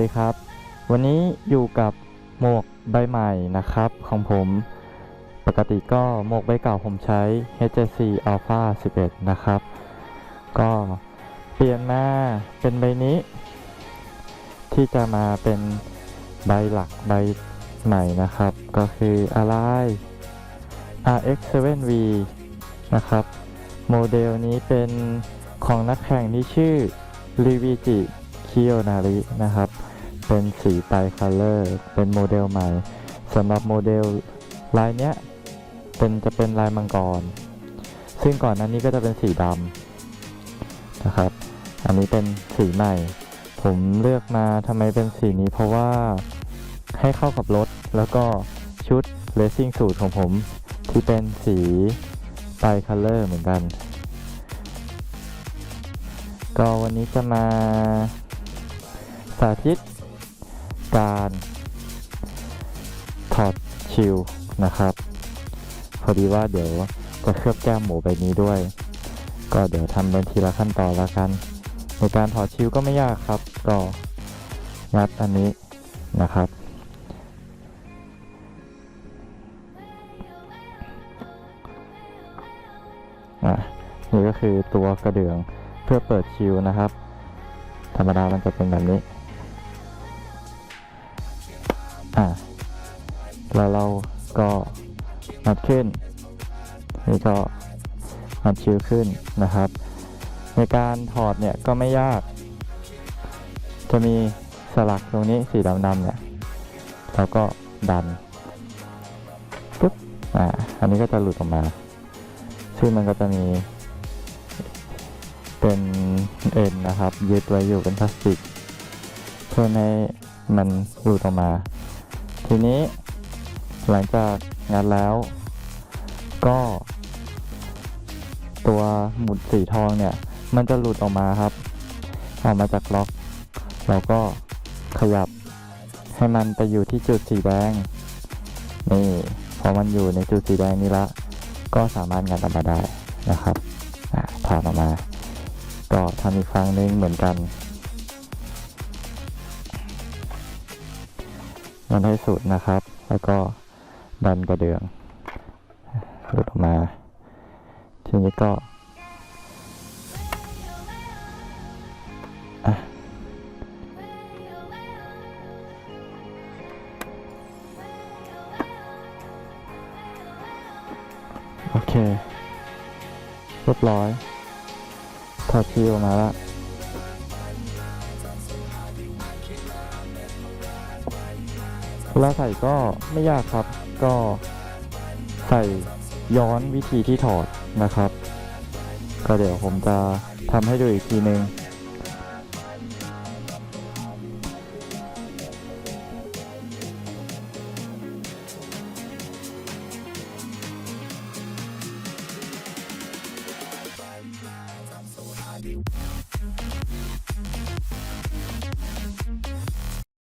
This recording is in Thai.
ดีครับ วันนี้อยู่กับหมวกใบใหม่นะครับของผม ปกติก็หมวกใบเก่าผมใช้ HJC Alpha 11 นะครับ ก็เปลี่ยนมาเป็นใบนี้ ที่จะมาเป็นใบหลักใบใหม่นะครับ ก็คืออะไร RX7V นะครับ โมเดลนี้เป็นของนักแข่งที่ชื่อ ริวิจิ คิโอนารินะครับ เป็นสีไตคัลเลอร์เป็นโมเดลใหม่สำหรับโมเดลลายเนี้ยเป็นจะเป็นลายมังกร ซึ่งก่อนหน้านี้ก็จะเป็นสีดำนะครับ อันนี้เป็นสีใหม่ ผมเลือกมาทำไมเป็นสีนี้เพราะว่าให้เข้ากับรถ แล้วก็ชุดเลสซิ่งสูทของผมที่เป็นสีไตคัลเลอร์เหมือนกัน ก็วันนี้จะมาสาธิต การถอดชิลนะครับ พอดีว่าเดี๋ยวจะเคลือบแก้มหมูใบนี้ด้วย ก็เดี๋ยวทำเป็นทีละขั้นตอนละกัน ในการถอดชิลก็ไม่ยากครับ ก็งัดอันนี้นะครับนี่ก็คือตัวกระเดื่องเพื่อเปิดชิลนะครับ ธรรมดามันจะเป็นแบบนี้ อะแล้วเราก็มัดขึ้นนี่ก็มัดชิลขึ้นนะครับ ในการถอดเนี่ยก็ไม่ยาก จะมีสลักตรงนี้สีดำๆเนี่ยแล้วก็ดันปุ๊บอ่าอันนี้ก็จะหลุดออกมา ซึ่งมันก็จะมีเป็นเอ็นนะครับ ยึดไว้อยู่เป็นพลาสติกเพื่อให้มันหลุดออกมา ทีนี้หลังจากงานแล้ว ก็ ตัวหมุดสีทองเนี่ย มันจะหลุดออกมาครับ ออกมาจากล็อกเราก็ขยับให้มันไปอยู่ที่จุดสีแดงนี่พอมันอยู่ในจุดสีแดงนี้ละ ก็สามารถงัดออกมาได้นะครับอะถอดออกมา ก็ทำอีกครั้งหนึงเหมือนกัน มันให้สุดนะครับ แล้วก็ดันกระเดื่องหลุดออกมา ทีนี้ก็โอเค เรียบร้อยถอดชิวออกมาแล้ว เวลาใส่ก็ไม่ยากครับ ก็ใส่ย้อนวิธีที่ถอดนะครับ ก็เดี๋ยวผมจะทำให้ดูอีกทีนึง